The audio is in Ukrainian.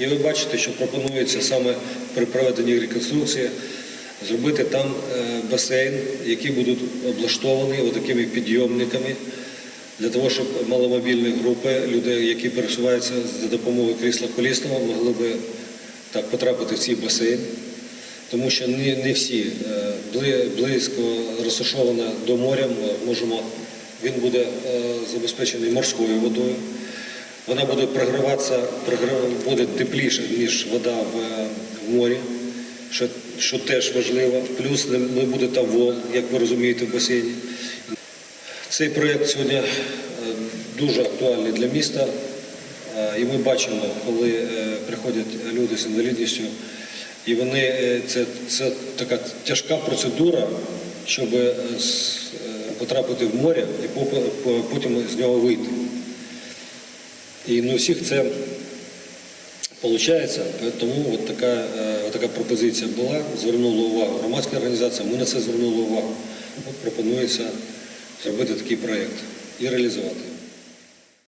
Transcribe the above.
І ви бачите, що пропонується саме при проведенні реконструкції зробити там е, басейн, який будуть облаштовані такими підйомниками для того, щоб маломобільні групи, люди, які пересуваються за допомогою крісла колісного, могли би так потрапити в цей басейн. Тому що не, не всі е, близько розташовано до моря. Можемо, він буде е, забезпечений морською водою. Вона буде програватися, програв- буде тепліше, ніж вода в, е, в морі, що, що теж важливо. Плюс не, буде там волн, як ви розумієте, в басейні. Цей проєкт сьогодні е, дуже актуальний для міста. Е, І ми бачимо, коли приходять люди з інвалідністю, і вони це, це така тяжка процедура, щоб потрапити в море і потім з нього вийти. І не у всіх це виходить, тому от така, е, от така пропозиція була, звернула увагу громадська організація, ми на це звернули увагу. От пропонується зробити такий проєкт і реалізувати.